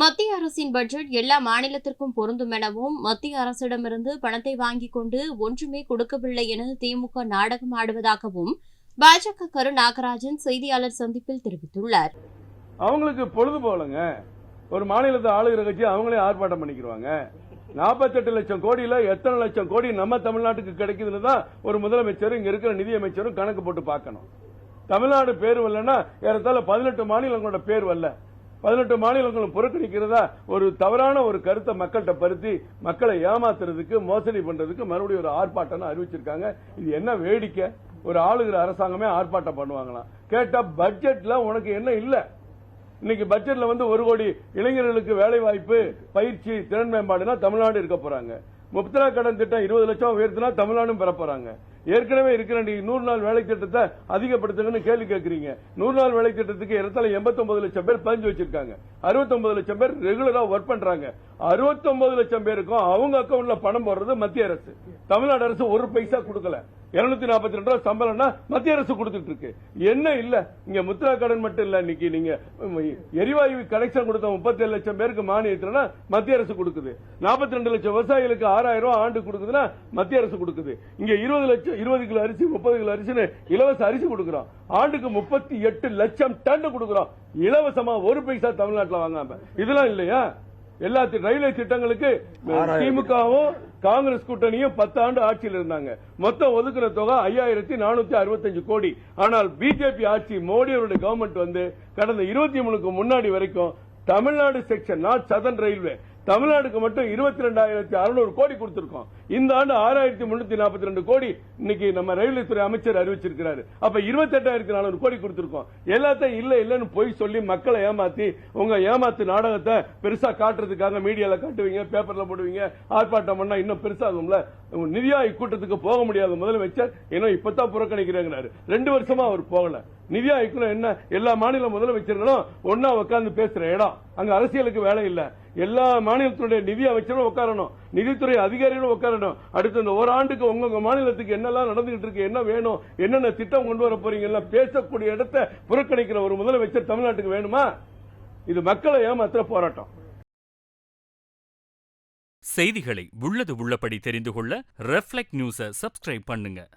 மத்திய அரசின் பட்ஜெட் எல்லா மாநிலத்திற்கும் பொருந்தும் எனவும் மத்திய அரசிடமிருந்து பணத்தை வாங்கிக் கொண்டு ஒன்றுமே கொடுக்கவில்லை என திமுக நாடகம் ஆடுவதாகவும் பாஜக கரு நாகராஜன் செய்தியாளர் சந்திப்பில் தெரிவித்துள்ளார். அவங்களுக்கு பொழுது போலங்க ஒரு மாநிலத்தை ஆளுகிற கட்சி அவங்களே ஆர்ப்பாட்டம் பண்ணிக்கிறாங்க நாற்பத்தெட்டு லட்சம் கோடியில எத்தனை லட்சம் கோடி நம்ம தமிழ்நாட்டுக்கு கிடைக்குதுன்னு தான் ஒரு முதலமைச்சரும் இங்க இருக்கிற நிதியமைச்சரும் கணக்கு போட்டு பார்க்கணும். தமிழ்நாடு பேர் வரலன்னா ஏறத்தாழ பதினெட்டு மாநிலங்களோட பேர் வரல. பதினெட்டு மாநிலங்களும் புறக்கணிக்கிறதா? ஒரு தவறான ஒரு கருத்தை மக்கள்கிட்ட பருத்தி மக்களை ஏமாத்துறதுக்கு மோசடி பண்றதுக்கு மறுபடியும் ஒரு ஆர்ப்பாட்டம் அறிவிச்சிருக்காங்க. இது என்ன வேடிக்கை? ஒரு ஆளுகிற அரசாங்கமே ஆர்ப்பாட்டம் பண்ணுவாங்களாம். கேட்டா பட்ஜெட்ல உனக்கு என்ன இல்ல? இன்னைக்கு பட்ஜெட்ல வந்து ஒரு கோடி இளைஞர்களுக்கு வேலை வாய்ப்பு பயிற்சி திறன் மேம்பாடுனா தமிழ்நாடு இருக்க போறாங்க. முப்தரா கடன் திட்டம் இருபது லட்சம் உயர்த்தினா தமிழ்நாடும் பெற போறாங்க. ஏற்கனவே இருக்கிற நீங்க நூறு நாள் வேலை திட்டத்தை அதிகப்படுத்துங்கன்னு கேள்வி கேட்கறீங்க. நூறு நாள் வேலை திட்டத்துக்கு இடத்துல எண்பத்தொன்பது லட்சம் பேர் பதிஞ்சு வச்சிருக்காங்க. அறுபத்தொன்பது லட்சம் பேர் ரெகுலரா ஒர்க் பண்றாங்க. அறுபத்தொன்பது லட்சம் பேருக்கும் அவங்க அக்கௌண்ட்ல பணம் போடுறது மத்திய அரசு. தமிழ்நாடு அரசு ஒரு பைசா கொடுக்கல. இருநூத்தி நாற்பத்தி ரெண்டு ரூபாய் சம்பளம்னா மத்திய அரசு கொடுத்துட்டு இருக்கு. என்ன இல்ல? இங்க முத்ரா கடன் மட்டும் இல்ல இன்னைக்கு நீங்க எரிவாயு கனெக்ஷன் கொடுத்த முப்பத்தி ஏழு லட்சம் பேருக்கு மானியத்துலனா மத்திய அரசு கொடுக்குது. நாற்பத்தி ரெண்டு லட்சம் விவசாயிகளுக்கு ஆறாயிரம் ரூபாய் ஆண்டு கொடுக்குதுன்னா மத்திய அரசு கொடுக்குது. இங்க இருபது லட்சம் இருபது கிலோ அரிசி முப்பது கிலோ அரிசின்னு இலவச அரிசி கொடுக்குறோம். ஆண்டுக்கு முப்பத்தி எட்டு லட்சம் டன் கொடுக்குறோம். இலவசமா ஒரு பைசா தமிழ்நாட்டுல வாங்காம. இதெல்லாம் இல்லையா? எல்லா ரயில்வே திட்டங்களுக்கு திமுகவும் காங்கிரஸ் கூட்டணியும் பத்து ஆண்டு ஆட்சியில் இருந்தாங்க. மொத்தம் ஒதுக்குற தொகை ஐயாயிரத்தி நானூத்தி அறுபத்தஞ்சு கோடி. ஆனால் பிஜேபி ஆட்சி மோடி அவருடைய கவர்மெண்ட் வந்து கடந்த இருபத்தி மூணுக்கு முன்னாடி வரைக்கும் Tamil Nadu section not southern railway தமிழ்நாடுக்கு மட்டும் இருபத்தி ரெண்டாயிரத்தி அறுநூறு கோடி கொடுத்திருக்கோம். இந்த ஆண்டு ஆறாயிரத்தி முன்னூத்தி நாற்பத்தி ரெண்டு கோடி இன்னைக்கு நம்ம ரயில்வே துறை அமைச்சர் அறிவிச்சிருக்கிறாரு. அப்ப இருபத்தி எட்டாயிரத்தி நானூறு கோடி கொடுத்திருக்கோம். எல்லாத்தையும் இல்ல இல்லன்னு போய் சொல்லி மக்களை ஏமாத்தி உங்க ஏமாத்து நாடகத்தை பெருசா காட்டுறதுக்காக மீடியால காட்டுவீங்க பேப்பர்ல போடுவீங்க ஆர்ப்பாட்டம் பண்ணா இன்னும் பெருசாகும்ல? உங்க நிதி ஆயோக் கூட்டத்துக்கு போக முடியாத முதலமைச்சர் இன்னும் இப்பதான் புறக்கணிக்கிறாங்க ரெண்டு வருஷமா அவர் போகல. நிதி ஆயோக்ல என்ன எல்லா மாநில முதலமைச்சர்களும் ஒன்னா உட்கார்ந்து பேசுற இடம். அங்க அரசியலுக்கு வேலை இல்ல. எல்லா மாநிலத்தினுடைய நிதி அமைச்சரும் உட்காரணும் நிதித்துறை அதிகாரிகளும் உட்காரணும் அடுத்த இந்த ஓராண்டுக்கு உங்க மாநிலத்துக்கு என்னெல்லாம் நடந்துகிட்டு இருக்கு என்ன வேணும் என்னென்ன திட்டம் கொண்டு வர போறீங்க பேசக்கூடிய இடத்தை புறக்கணிக்கிற ஒரு முதலமைச்சர் தமிழ்நாட்டுக்கு வேணுமா? இது மக்களை ஏமாத்துற போராட்டம். செய்திகளை உள்ளது உள்ளபடி தெரிந்து கொள்ள ரெஃப்ளெக்ட் நியூஸை சப்ஸ்கிரைப் பண்ணுங்க.